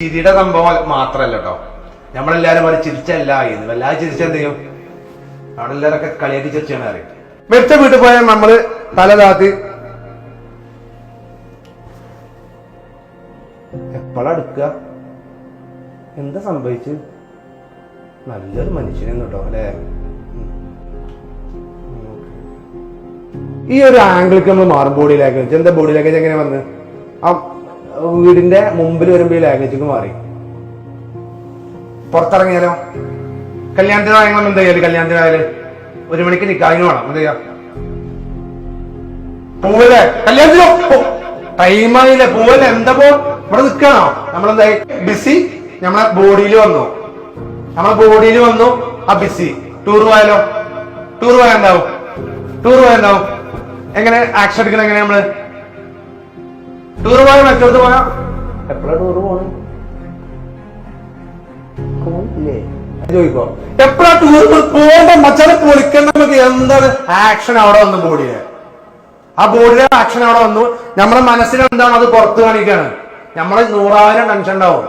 ചിരിയുടെ സംഭവം മാത്രല്ല കേട്ടോ നമ്മളെല്ലാരും അത് ചിരിച്ചല്ല എന്ന്. വല്ലാതെ ചിരിച്ചെന്ത് ചെയ്യും? അവിടെ എല്ലാവരൊക്കെ കളിയാക്കി ചിരിച്ചാണ് അറിയും മെച്ച വീട്ടിൽ പോയാൽ നമ്മൾ തല താത്തി. എപ്പോഴാ എടുക്ക എന്താ സംഭവിച്ചു? നല്ലൊരു മനുഷ്യനെന്ന് കേട്ടോ അല്ലേ? ഈ ഒരു ആംഗിൾക്ക് നമ്മൾ മാറും ബോഡി ലാംഗ്വേജ് എന്താ ബോഡി ലാംഗ്വേജ് എങ്ങനെ വന്ന്? ആ വീടിന്റെ മുമ്പിൽ വരുമ്പോ ഈ ലാംഗ്വേജ് മാറി. പുറത്തിറങ്ങിയാലോ? കല്യാണത്തിനായാലും എന്താ ചെയ്യാൽ കല്യാണത്തിനായാൽ ഒരു മണിക്ക് നിക്കാതിന് വേണം. എന്താ ചെയ്യാ? പോവല്ലേ? കല്യാണത്തിനോ? ടൈമായില്ലേ പോവല്ലേ? എന്താ പോ? ഇവിടെ നിൽക്കണോ നമ്മളെന്താ? ബിസി നമ്മളെ ബോഡിയിൽ വന്നു. നമ്മളെ ബോഡിയിൽ വന്നു. ആ ബിസി ടൂർ പോയാലോ? ടൂർ പോയാൽ ടൂർ പോയാൽ എങ്ങനെ? ആക്ഷൻ എടുക്കണം എങ്ങനെ നമ്മൾ? ടൂർ പോയ? മറ്റൊരു പോയാ? എപ്പോഴാ ടൂർ പോണേ? ചോദിക്കോ എപ്പോഴാ ടൂർ പോകുമ്പോ മച്ചാനെ പൊളിക്കണ്ട നമുക്ക്? എന്താണ്? ആക്ഷൻ അവിടെ വന്നു ബോഡിയിൽ ആ ബോഡിയിലെ ആക്ഷൻ അവിടെ വന്നു. നമ്മുടെ മനസ്സിൽ എന്താണ്? അത് പുറത്ത് കാണിക്കാണ്. നമ്മളെ നൂറായിരം ടെൻഷൻ ഉണ്ടാവും.